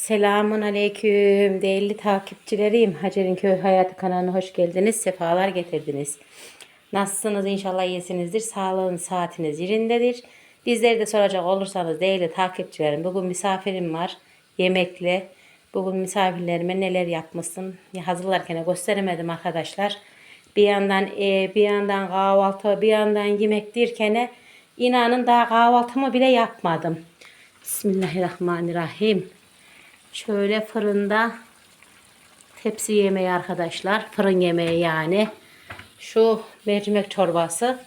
Selamun Aleyküm değerli takipçilerim. Hacer'in Köy Hayatı kanalına hoş geldiniz. Sefalar getirdiniz. Nasılsınız? İnşallah iyisinizdir. Sağlığınız, saatiniz yerindedir. Bizleri de soracak olursanız değerli takipçilerim. Bugün misafirim var. Yemekle. Bugün misafirlerime neler yapmışsın hazırlarken gösteremedim arkadaşlar. Bir yandan e, bir yandan kahvaltı, bir yandan yemek derken inanın daha kahvaltımı bile yapmadım. Bismillahirrahmanirrahim. Şöyle fırında tepsi yemeği arkadaşlar. Fırın yemeği yani. Şu mercimek çorbası.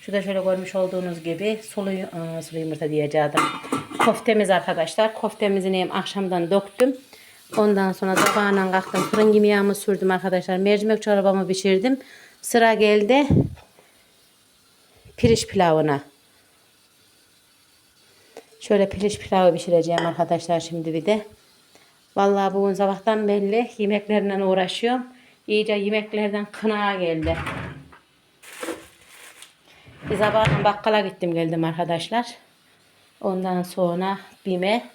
Şu da şöyle görmüş olduğunuz gibi sulu, ıı, sulu yumurta diyeceğim. Koftemiz arkadaşlar. Koftemizi neyim akşamdan döktüm. Ondan sonra sabahından kalktım. Fırın yemeğimi sürdüm arkadaşlar. Mercimek çorbamı pişirdim. Sıra geldi pirinç pilavına. Şöyle pirinç pilavı pişireceğim arkadaşlar şimdi bir de. Vallahi bugün sabahtan belli yemeklerle uğraşıyorum. İyice yemeklerden kına geldi. Bir sabahın bakkala gittim geldim arkadaşlar. Ondan sonra BİM'e.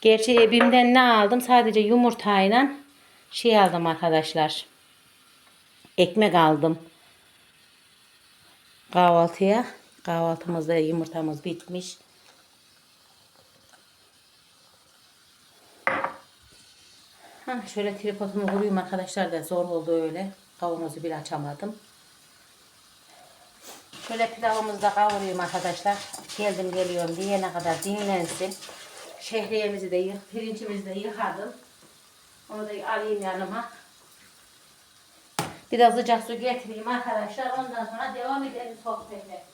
Gerçi BİM'den ne aldım? Sadece yumurtayla şey aldım arkadaşlar. Ekmek aldım. Kahvaltıya. Kahvaltımızda yumurtamız bitmiş. Ha, şöyle tripodumu kuruyum arkadaşlar da zor oldu öyle. Kavanozu bile açamadım. Şöyle pilavımızı da kavuruyorum arkadaşlar. Geldim geliyorum diyene kadar dinlensin. Şehriyemizi de yık, pirincimizi de yıkadım. Onu da alayım yanıma. Biraz sıcak su getireyim arkadaşlar. Ondan sonra devam edelim sohbete.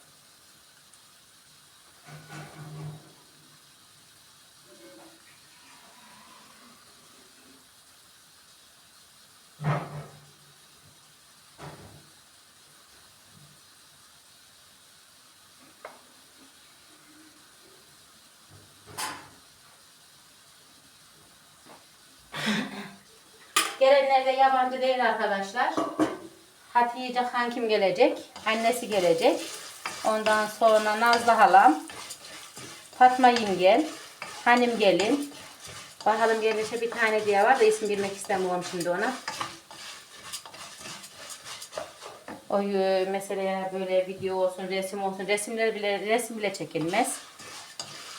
Gelenler de yabancı değil arkadaşlar. Hatice kankim gelecek. Annesi gelecek. Ondan sonra Nazlı halam. Fatma yengem. Hanım gelin. Bakalım gelirse bir tane diye var da isim bilmek istemiyorum şimdi ona. O e, mesela böyle video olsun, resim olsun, resimler bile resim bile çekilmez.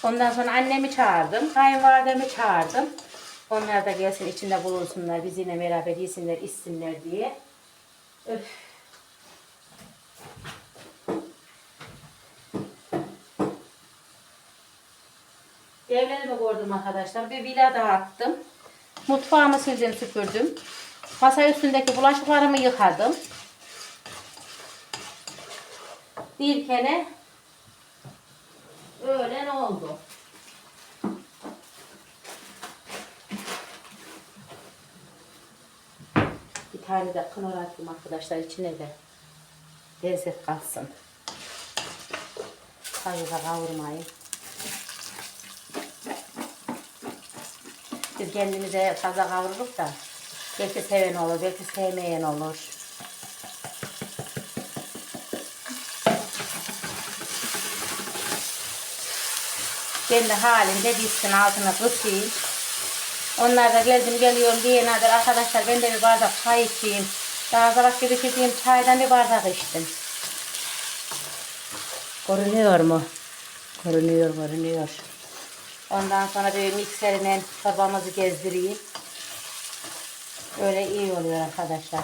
Ondan sonra annemi çağırdım, kayınvalidemi çağırdım. Onlar da gelsin içinde bulunsunlar, bizimle beraber yesinler, içsinler diye. Öf. Evlerimi gördüm arkadaşlar. Bir villa dağıttım. Mutfağımı sildim, süpürdüm. Masa üstündeki bulaşıklarımı yıkadım. Bir kere öğlen oldu. Bir tane de kınor attım arkadaşlar içine de lezzet kalsın. Fazla kavurmayın. Biz kendimize fazla kavururuz da belki seven olur, belki sevmeyen olur. Kendi halinde bitsin altına kısayım. Onlar da geldim geliyorum diye nadir arkadaşlar ben de bir bardak çay içeyim. Daha sabah gibi içtiğim çaydan bir bardak içtim. Görünüyor mu? Görünüyor, görünüyor. Ondan sonra bir mikserine çorbamızı gezdireyim. Öyle iyi oluyor arkadaşlar.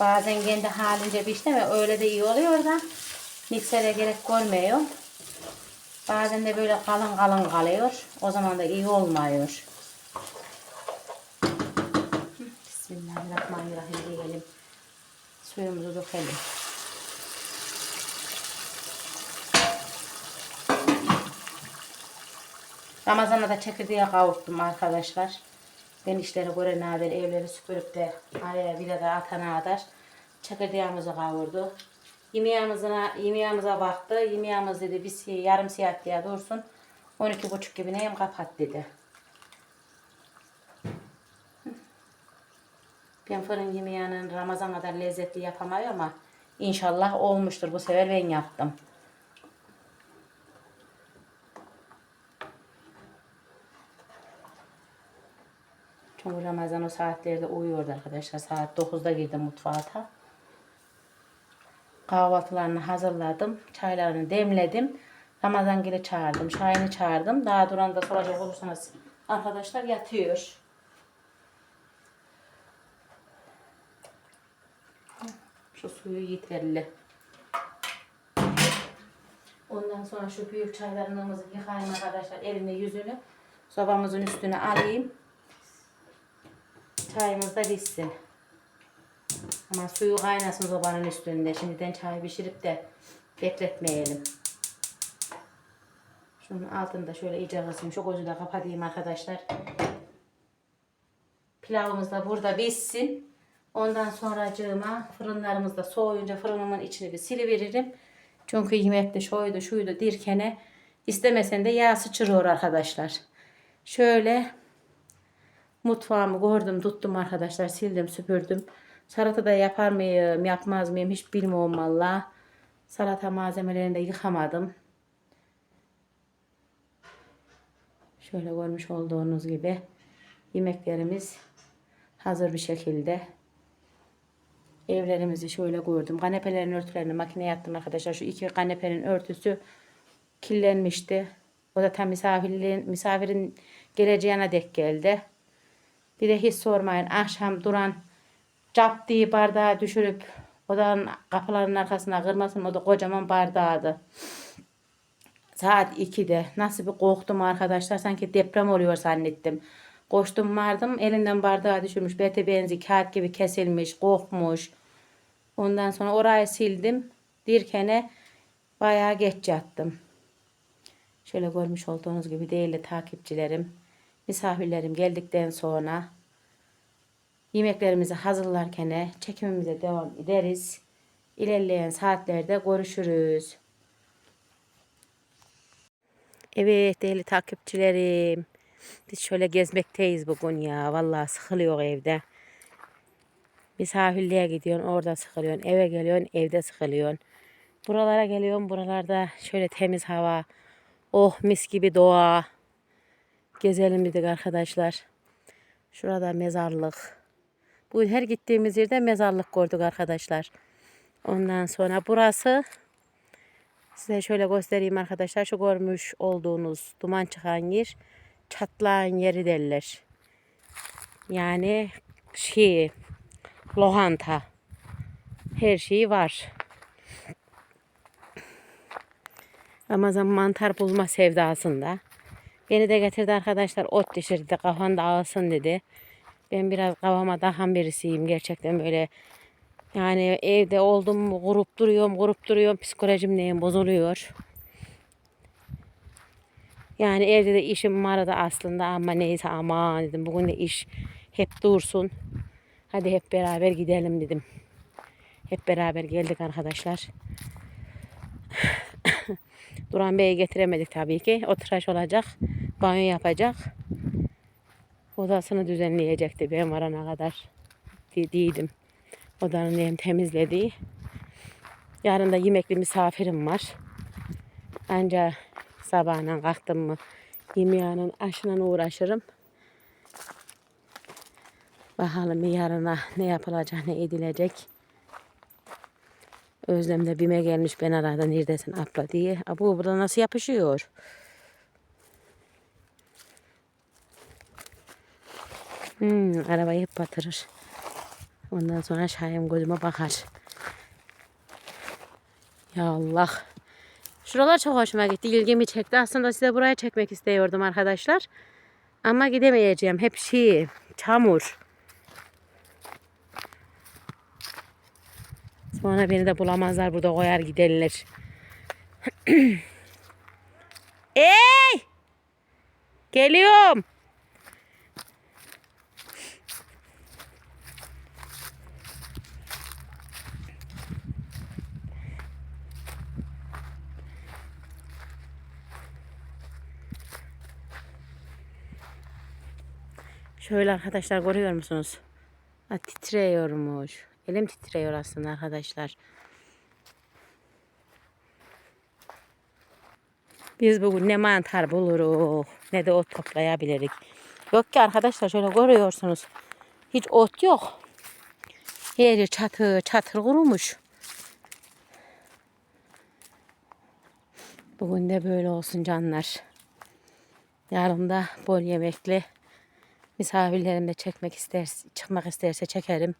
Bazen kendi halince bir işte mi öyle de iyi oluyor da miksere gerek görmüyor. Bazen de böyle kalın kalın kalıyor. O zaman da iyi olmuyor. Bismillahirrahmanirrahim diyelim. Suyumuzu dökelim. Ramazan'da da çekirdeği kavurttum arkadaşlar. Ben işleri göre nadir evleri süpürüp de araya bir de atana kadar çekirdeğimizi kavurdu. Yemeğimize, yemeğimize baktı. Yemeğimiz dedi bir yarım saat diye dursun. 12.30 gibi neyim kapat dedi. Ben fırın yemeğini Ramazan kadar lezzetli yapamıyor ama inşallah olmuştur. Bu sefer ben yaptım. Çünkü Ramazan o saatlerde uyuyordu arkadaşlar. Saat 9'da girdim mutfağa. Kahvaltılarını hazırladım. Çaylarını demledim. Ramazan gibi çağırdım. Şahin'i çağırdım. Daha duran da soracak olursanız arkadaşlar yatıyor. Şu suyu yeterli. Ondan sonra şu büyük çaylarımızı yıkayayım arkadaşlar. Elini yüzünü sobamızın üstüne alayım. Çayımız da bitsin. Ama suyu kaynasın sobanın üstünde. Şimdiden çay pişirip de bekletmeyelim. Şunun altını da şöyle iyice kısayım. Şu gözü de kapatayım arkadaşlar. Pilavımız da burada bitsin. Ondan sonra fırınlarımız da soğuyunca fırınımın içini bir siliveririm. Çünkü yemekte şuydu şuydu dirkene istemesen de yağ sıçrıyor arkadaşlar. Şöyle mutfağımı gördüm tuttum arkadaşlar sildim süpürdüm. Salata da yapar mıyım yapmaz mıyım hiç bilmiyorum valla. Salata malzemelerini de yıkamadım. Şöyle görmüş olduğunuz gibi yemeklerimiz hazır bir şekilde. Evlerimizi şöyle koydum. Kanepelerin örtülerini makineye attım arkadaşlar. Şu iki kanepenin örtüsü kirlenmişti. O da tam misafirin, misafirin geleceğine dek geldi. Bir de hiç sormayın. Akşam duran cap bardağı düşürüp odanın kapılarının arkasına kırmasın. O da kocaman bardağıydı. Saat 2'de nasıl bir korktum arkadaşlar. Sanki deprem oluyor zannettim. Koştum vardım. Elinden bardağı düşürmüş. Bete benzi kağıt gibi kesilmiş. Korkmuş. Ondan sonra orayı sildim. Dirkene bayağı geç yattım. Şöyle görmüş olduğunuz gibi değerli takipçilerim. Misafirlerim geldikten sonra yemeklerimizi hazırlarken çekimimize devam ederiz. İlerleyen saatlerde görüşürüz. Evet değerli takipçilerim. Biz şöyle gezmekteyiz bugün ya. Vallahi sıkılıyor evde. Misafirliğe gidiyorsun orada sıkılıyorsun. Eve geliyorsun evde sıkılıyorsun. Buralara geliyorum buralarda şöyle temiz hava. Oh mis gibi doğa. Gezelim dedik arkadaşlar. Şurada mezarlık. Bu her gittiğimiz yerde mezarlık gördük arkadaşlar. Ondan sonra burası size şöyle göstereyim arkadaşlar. Şu görmüş olduğunuz duman çıkan yer çatlağın yeri derler. Yani şey lohanta. Her şeyi var. Ramazan mantar bulma sevdasında. Beni de getirdi arkadaşlar ot dişirdi kafan da dedi. Ben biraz kafama dahan birisiyim gerçekten böyle. Yani evde oldum kurup duruyorum kurup duruyorum psikolojim neyim bozuluyor. Yani evde de işim vardı aslında ama neyse aman dedim bugün de iş hep dursun. Hadi hep beraber gidelim dedim. Hep beraber geldik arkadaşlar. Duran Bey'i getiremedik tabii ki. O olacak. Banyo yapacak. Odasını düzenleyecekti ben varana kadar. Değildim. Odanın hem temizlediği. Yarın da yemekli misafirim var. Anca sabahına kalktım mı yemeğinin aşına uğraşırım. Bakalım yarına ne yapılacak, ne edilecek. Özlem de bime gelmiş ben arada neredesin abla diye. Bu burada nasıl yapışıyor? Hmm, arabayı hep batırır. Ondan sonra Şahin gözüme bakar. Ya Allah. Şuralar çok hoşuma gitti. ilgimi çekti. Aslında size buraya çekmek istiyordum arkadaşlar. Ama gidemeyeceğim. Hep şey, çamur. Sonra beni de bulamazlar. Burada koyar giderler. Ey! Geliyorum. Şöyle arkadaşlar görüyor musunuz? Ha, titriyormuş. Elim titriyor aslında arkadaşlar. Biz bugün ne mantar buluruz ne de ot toplayabiliriz. Yok ki arkadaşlar şöyle görüyorsunuz. Hiç ot yok. Her yer çatır çatır kurumuş. Bugün de böyle olsun canlar. Yarın da bol yemekli misafirlerim de çekmek isterse, çıkmak isterse çekerim.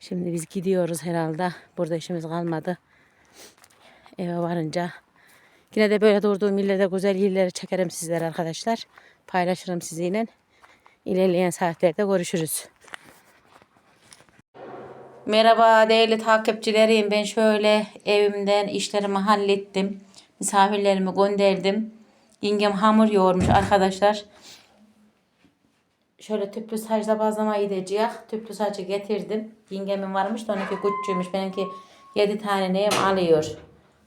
Şimdi biz gidiyoruz herhalde. Burada işimiz kalmadı. Eve varınca yine de böyle durduğum illerde güzel yerleri çekerim sizlere arkadaşlar. Paylaşırım sizinle. İlerleyen saatlerde görüşürüz. Merhaba değerli takipçilerim. Ben şöyle evimden işlerimi hallettim. Misafirlerimi gönderdim. Yengem hamur yoğurmuş arkadaşlar. Şöyle tüplü saçla bazlama gideceğiz. Tüplü saçı getirdim. Yengemin varmış da onunki küçüğümüş. Benimki 7 tane neyim alıyor.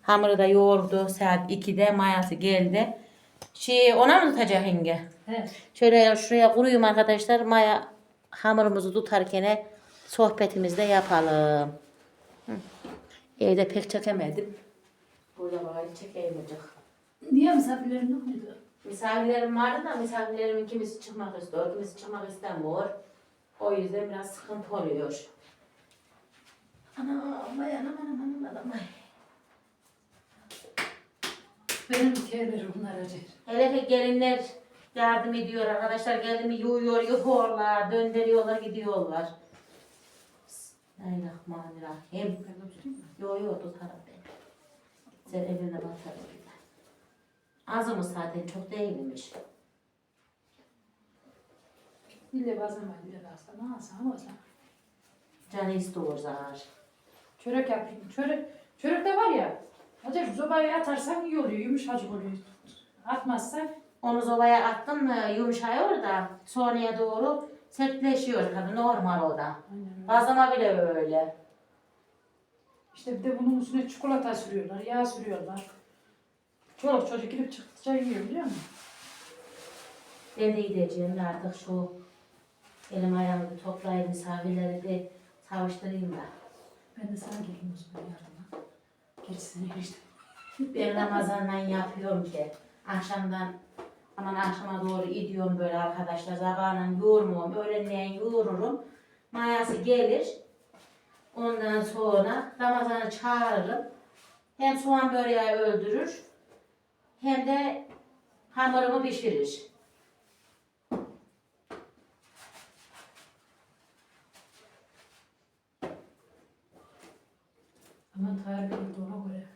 Hamuru da yoğurdu. Saat 2'de mayası geldi. Şey ona mı tutacak yenge? Evet. Şöyle şuraya kuruyum arkadaşlar. Maya hamurumuzu tutarken sohbetimizi de yapalım. Hı. Evde pek çekemedim. Burada bari çekeyim acık. Niye misafirlerin yok muydu? Misafirlerim vardı da misafirlerimin kimisi çıkmak istiyor, kimisi çıkmak istemiyor. O yüzden biraz sıkıntı oluyor. Ana, vay anam anam anam anam. Benim terleri bunlar acır. Hele ki gelinler yardım ediyor arkadaşlar. Gelimi yuyuyor, yuhuyorlar, döndürüyorlar, gidiyorlar. Bismillahirrahmanirrahim. Yo yo tutarım ben. Sen eline batarım. Azımız zaten çok değilmiş. İlle bazen var, ille bazen. Alsam o zaman. Canı istiyor zar. Çörek yapayım. Çörek, çörek de var ya. Acaba sobaya atarsan iyi oluyor, yumuşacık oluyor. Atmazsan Onu sobaya attın mı yumuşuyor da sonraya doğru sertleşiyor tabii normal o da. Aynen. Bazlama bile öyle. İşte bir de bunun üstüne çikolata sürüyorlar, yağ sürüyorlar. Çoluk çocuk girip çıktıkça yiyor biliyor musun? Ben de gideceğim de artık şu elim ayağımı bir toplayayım misafirleri de savuşturayım da. Ben de sana geleyim o zaman yardıma. Gerisini işte. Ben Ramazan'dan yapıyorum ki akşamdan aman akşama doğru gidiyorum böyle arkadaşlar sabahla yoğurmuyorum öğlenleyin yoğururum mayası gelir ondan sonra Ramazan'ı çağırırım hem soğan böreği öldürür hem de hamurumu pişirir. Ama tarif edildi ona göre.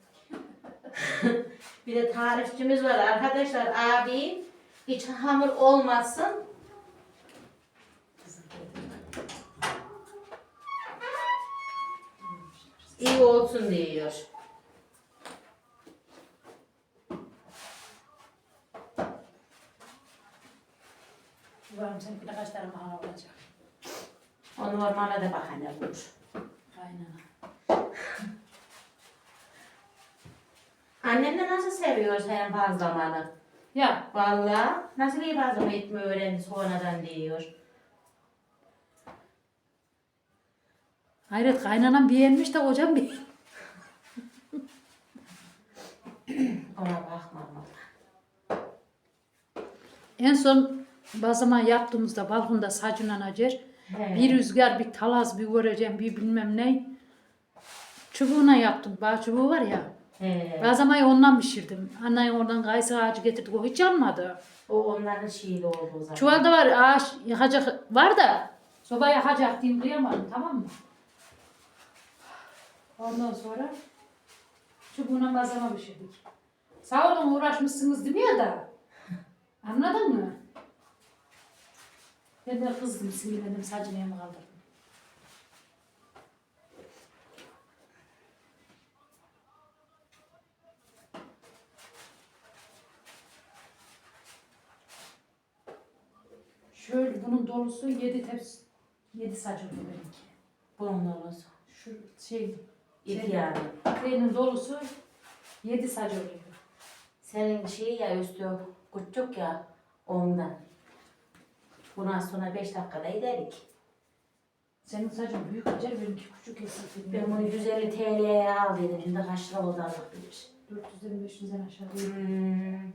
Bir de tarifçimiz var arkadaşlar abi hiç hamur olmasın iyi olsun diyor. Umarım seninkine kaç tane mahal olacak. O normale de bahane bulur. Aynen. Annem de nasıl seviyor senin bazlamanı? Ya Vallahi nasıl iyi bazlama etmeyi öğrendi sonradan diyor. hayret kaynanan beğenmiş de hocam bir. Ona bakmam valla. En son bazlama yaptığımızda balkonda sacınan acer. He. Bir rüzgar, bir talaz, bir göreceğim, bir bilmem ne. Çubuğuna yaptım. Bağ çubuğu var ya. He. Bazlamayı ondan pişirdim. Annem oradan kayısı ağacı getirdik. O hiç yanmadı. O onların şeyli oldu o zaman. Çuvalda var ağaç yakacak var da soba yakacak diyeyim duyamadım tamam mı? Ondan sonra çubuğuna bazlama pişirdik. Sağ olun uğraşmışsınız değil mi ya da? Anladın mı? Ben de kızdım sinirlendim sadece mi kaldırdım. Şöyle bunun dolusu yedi tepsi, yedi saç oluyor benimki. Bunun olsun. Şu şey, İki Şey- yani. Benim dolusu yedi saç oluyor. Senin şey ya üstü küçük ya ondan. Bundan sonra 5 dakikada giderdik. Senin saçın büyük açar, benimki küçük kesildi. Ben bunu 150 TL'ye aldıydım. Şimdi kaç lira oldu Allah bilir. 400'den 500'den aşağı. Hmm.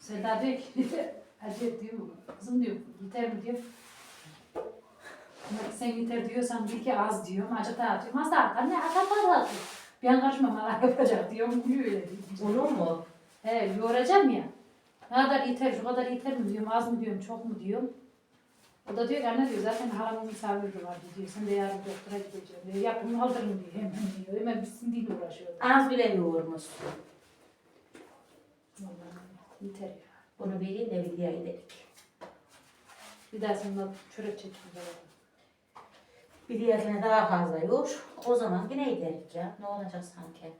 Seda diyor ki, Hacı diyor, kızım diyor, yeter mi diyor. Sen yeter diyorsan bil ki az diyorum. Acı da atıyorum. Az da atar. Ne atar fazla atar. Ben karışmam. Allah yapacak diyorum. Gülüyor öyle. Olur mu? He, yoğuracağım ya. Ne kadar yeter, şu kadar yeter mi diyorum, az mı diyorum, çok mu diyorum. O da diyor ki anne diyor zaten halamın misafiri var diyor. Sen de yarın doktora gideceğim diyor. Yapın aldırın diyor hemen diyor. Hemen bitsin diye uğraşıyor. Az bile yoğurmuşsun. Vallahi yeter ya. Bunu bileyim de videoya gidelim. Bir daha seninle çörek beraber. Bir diğerine daha fazla yoğur. O zaman yine gidelim ya. Ne olacak sanki?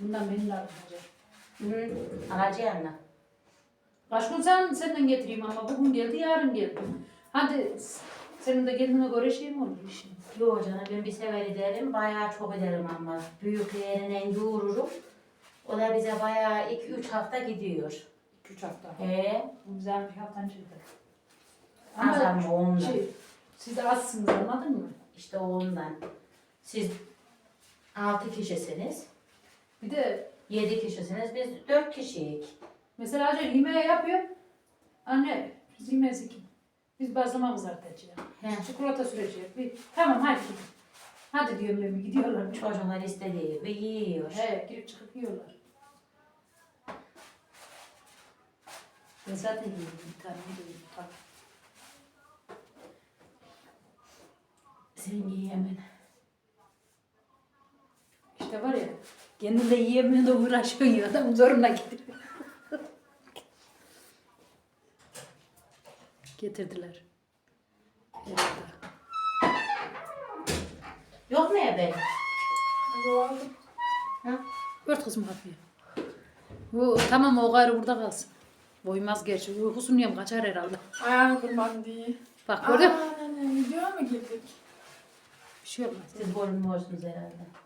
Bundan benim de alacak. Hı. Alacağım? Kaç gün sen, senden getireyim ama bugün geldi yarın geldi. Hadi senin de kendine göre şey mi olur işin? Yok canım ben bir sefer ederim. Bayağı çok ederim ama. Büyük yerinden yoğururum. O da bize bayağı 2-3 hafta gidiyor. 2-3 hafta. He. Güzel bir haftan çıktı. Az ama ondan. şey, siz azsınız anladın mı? İşte ondan. Siz 6 kişisiniz. Bir de 7 kişisiniz. Biz 4 kişiyik. mesela acı yemeği yapıyor. Anne biz yemeği kim? Biz bazlama kızartacağız. He. Çikolata süreceğiz. Bir, tamam hadi gidin. Hadi diyorum ben gidiyorlar. Çocuklar istediği gibi yiyor. He girip çıkıp yiyorlar. Ben zaten yiyorum bir tane yiyorum. Tabii. Sen yiyemen. İşte var ya kendin de yiyemiyor da uğraşıyorsun ya adam zoruna gidiyor. Getirdiler. Getirdiler. Yok mu ebe? Ha? Ört kızım kapıyı. Bu, tamam o gayrı burada kalsın. Boymaz gerçi. Uykusunu yem kaçar herhalde. Ayağını kırmam diye. Bak gördün mü? Videoya mı girdik? Bir şey olmaz. Siz görünmüyorsunuz herhalde.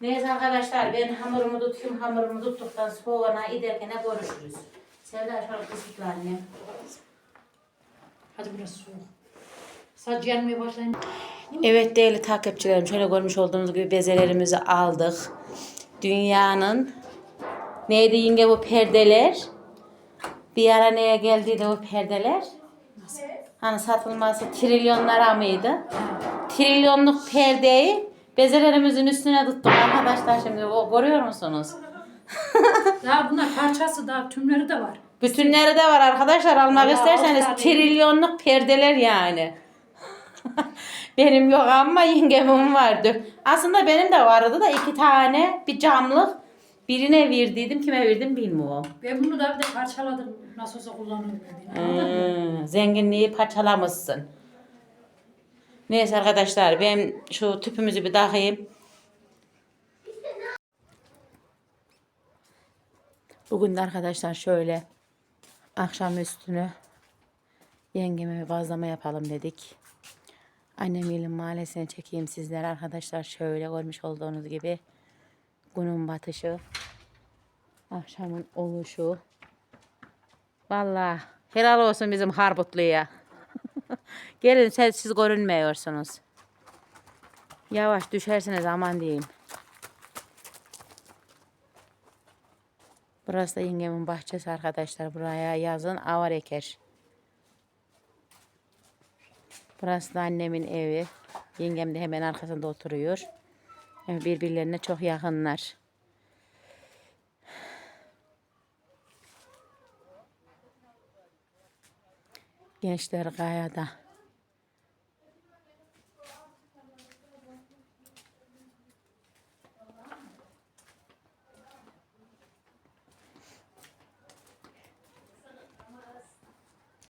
Neyse arkadaşlar ben hamurumu tutuyorum. Hamurumu tuttuktan sonra giderken görüşürüz. Sevda şöyle kısıtlı annem. Hadi biraz soğuk. Saç yanmaya başlayınca. Evet değerli takipçilerim şöyle görmüş olduğunuz gibi bezelerimizi aldık. Dünyanın neydi yenge bu perdeler? Bir ara neye geldiydi o perdeler? Hani satılması trilyonlara mıydı? Trilyonluk perdeyi bezelerimizin üstüne tuttuk arkadaşlar şimdi o görüyor musunuz? Daha bunlar parçası daha tümleri de var. Bütünleri de var arkadaşlar almak Vallahi isterseniz tane. trilyonluk perdeler yani. benim yok ama yengemin vardı. Aslında benim de vardı da iki tane bir camlık. Birine verdiydim kime verdim bilmiyorum. Ben bunu da bir de parçaladım. Nasıl olsa kullanıyorum? Hmm, zenginliği parçalamışsın. Neyse arkadaşlar ben şu tüpümüzü bir takayım. Bugün de arkadaşlar şöyle akşam üstünü yengeme bir bazlama yapalım dedik. Annemin mahallesine çekeyim sizlere arkadaşlar şöyle görmüş olduğunuz gibi günün batışı akşamın oluşu Vallahi helal olsun bizim Harbutlu'ya. Gelin siz, siz görünmüyorsunuz. Yavaş düşersiniz aman diyeyim. Burası da yengemin bahçesi arkadaşlar. Buraya yazın avar eker. Burası da annemin evi. Yengem de hemen arkasında oturuyor. Birbirlerine çok yakınlar. Gençler kayada